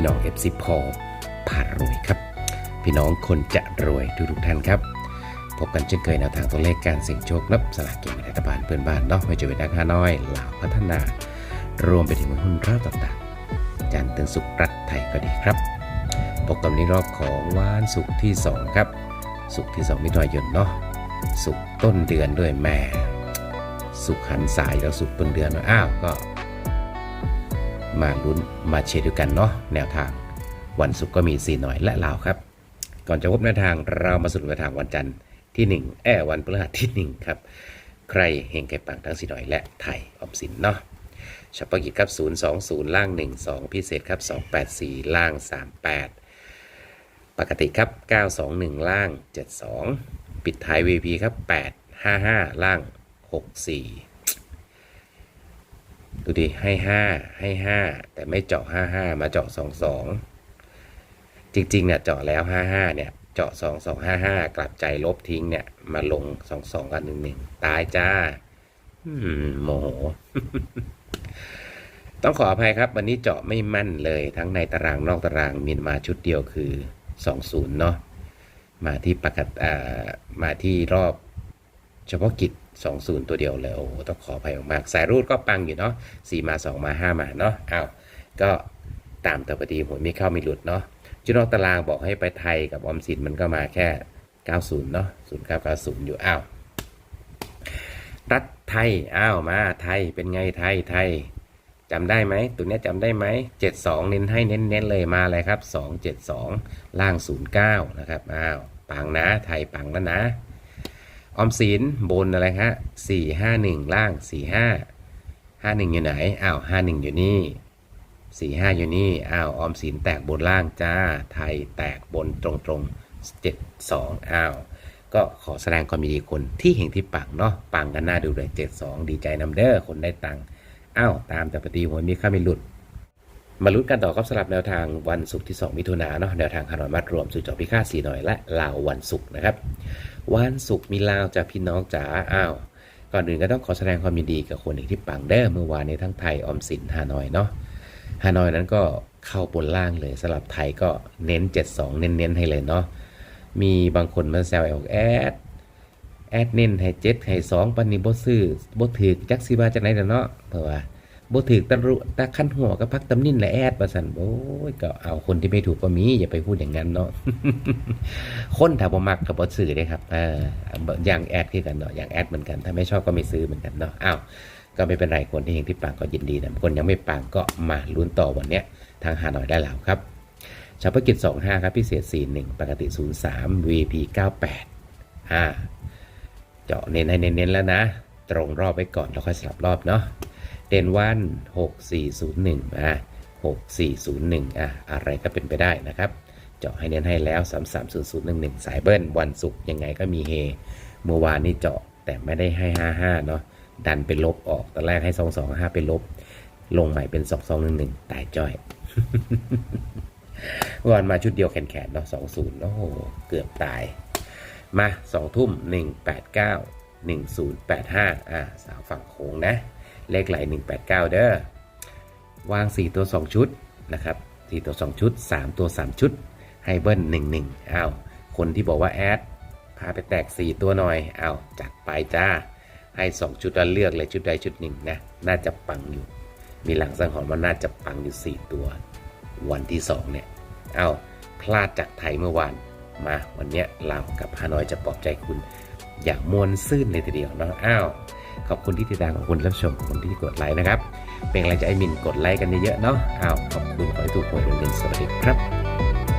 พี่น้องเอฟซีพอผ่านรวยครับ พี่น้องคนจะรวยทุกทุกท่านครับ พบกันเช่นเคยแนวทางตัวเลขการเสี่ยงโชคนับสลากกินแบ่งรัฐบาลเพื่อนบ้านเนาะไม่จะเป็นนักฮานอยลาวพัฒนา รวมไปถึงหุ้นรอบต่างๆจันทร์ถึงสุกร์รัฐไทยก็ดีครับพบกันในรอบของวันศุกร์ที่ 2 ครับศุกร์ที่ 2 มิถุนายนเนาะศุกร์ต้นเดือนด้วยแม่สุขหันสายแล้วสุขต้นเดือนอ้าวก็ มาลุ้นมาเชียร์ด้วยกันเนาะแนวทางวันศุกร์ก็มีสีหน่อยและลาวครับ ก่อนจะพบแนวทางเรามาสรุปแนวทางวันจันทร์ที่ 1แออวันพฤหัสที่ 1 ครับ ใครเฮงไก่ปังทั้งสีหน่อยและไทยออมสินเนาะเฉพาะกิจครับ 020 ล่าง 12 พิเศษครับ 284 ล่าง 38 ปกติครับ 921 ล่าง 72 ปิดท้าย VP ครับ 855 ล่าง 64 ดูดิให้ 5 ให้ 5 แต่ไม่เจาะ 55 มาเจาะ 22 จริงๆเนี่ยเจาะแล้ว 55 เนี่ย เจาะ 2255 กลับใจลบทิ้งเนี่ย มาลง 22 กับ11 ตายจ้าโมโห ต้องขออภัยครับ วันนี้เจาะไม่มั่นเลยทั้งในตารางนอกตารางมีมาชุดเดียวคือ 20 เนาะมาที่ปกติอ่ามาที่รอบเฉพาะกิจ 20 ตัวเดียวเลยโอ้โหต้องขออภัยมากๆสายรูดก็ปังอยู่เนาะ4มา 2 มา 5 มาเนาะอ้าวก็ตามแตัวพอดีหวยไม่เข้าไม่หลุดเนาะจุดนอกตารางบอกให้ไปไทยกับออมสินมันก็มาแค่ 90 เนาะ0990 อยู่อ้าวรัฐไทยอ้าวมาไทยเป็นไงไทยไทยจำได้ไหมตัวนี้จำได้ไหม72 เน้นให้เน้นๆเลยมาเลยครับ 272 ล่าง 09 นะครับอ้าวปังนะไทยปังแล้วนะ ออมสินบนอะไรฮะสี่ห้าหนึ่งล่างสี่ห้าห้าหนึ่งอยู่ไหนอ้าวห้าหนึ่งอยู่นี่สี่ห้าอยู่นี่อ้าวออมสินแตกบนล่างจ้าไทยแตกบนตรงตรงเจ็ดสองอ้าวก็ขอแสดงความยินดีคนที่เห็นที่ปังเนาะปังกันหน้าดูเลยเจ็ดสองดีใจนำเด้อคนได้ตังค์อ้าวตามแต่ปฏิหัวมีข้าไม่หลุด มาลุ้นกันต่อครับสำหรับแนวทางวันศุกร์ที่ 2 มิถุนาเนาะแนวทางขนอยมัดรวมสู่จอพิฆาตสีหน่อยและลาววันศุกร์นะครับ วันศุกร์มีลาวจากพี่น้องจ๋าอ้าวก่อนอื่นก็ต้องขอแสดงความยินดีกับคนหนึ่งที่ปังเด้อเมื่อวานในทั้งไทยออมสินฮานอยเนาะฮานอยนั้นก็เข้าบนล่างเลยสำหรับไทยก็เน้น 72 เน้นๆให้เลยเนาะมีบางคนมาแซวบอกแอดแอดเน้นให้เจ็ดให้สองปันนี้บ่ซื้อบ่ถือจักสิว่าจังไหนเด้อเนาะเพราะว่า บ่ถือตะรุตะขั้นหัวก็พักตำนินและแอดว่าซั่นโอ้ยก็เอาคนที่ไม่ถูกก็มีอย่าไปพูดอย่างนั้นเนาะคนถ้าบ่มักก็บ่ซื้อเด้ครับเอออย่างแอดคือกันเนาะอย่างแอดเหมือนกัน ถ้าไม่ชอบก็ไม่ซื้อเหมือนกันเนาะอ้าวก็ไม่เป็นไรคนที่เห็นที่ปังก็ยินดีนะคนยังไม่ปังก็มาลุ้นต่อวันเนี้ยทางหาหน่อยได้แล้วครับเฉพาะกิจ25 ครับพิเศษ 41 ปกติ 03 VP 98อ่าเจาะเน้นให้เน้นๆแล้วนะ ตรงรอบไว้ก่อนแล้วค่อยสลับรอบเนาะ เดนวัน6401อะ6401อะอะไรก็เป็นไปได้นะครับ เจาะให้เน้นให้แล้ว330011สายเบิ้ลวันศุกร์ยังไงก็มีเฮ เมื่อวานนี้เจาะแต่ไม่ได้ให้55เนาะดันเป็นลบออกตอนแรกให้225เป็นลบ ลงใหม่เป็น2211ตายจ้อยวานมาชุดเดียวแขนๆเนาะ20โอ้โหเกือบตาย มาสองทุ่มหนึ่งแปดเก้าหนึ่งศูนย์แปดห้าอ่าสาวฝั่งโค้งนะ เลขไหลหนึ่งแปดเด้อวางสี่ตัวสองชุดนะครับสี่ตัวสองชุดสามตัวสามชุด ให้เบิ้ลหนึ่งหนึ่งอ้าวคนที่บอกว่าแอดพาไปแตกสี่ตัวหน่อยอ้าวจัดไปจ้า ให้สองชุดแล้วเลือกเลยชุดใดชุดหนึ่งนะน่าจะปังอยู่ มีหลังสังหรณ์ว่าน่าจะปังอยู่สี่ตัว วันที่สองเนี่ยเอาพลาดจากไทยเมื่อวานมาวันเนี้ยลาวกับฮานอยจะปลอบใจคุณ อย่างมวลซื่นเลยทีเดียวเนาะอ้าว ขอบคุณที่ติดตามขอบคุณรับชมขอบคุณที่กดไลค์นะครับ เป็นกำลังใจให้มินกดไลค์กันเยอะๆเนาะอ้าวขอบคุณขอให้ถูกหวยรวยเงินสวัสดีครับ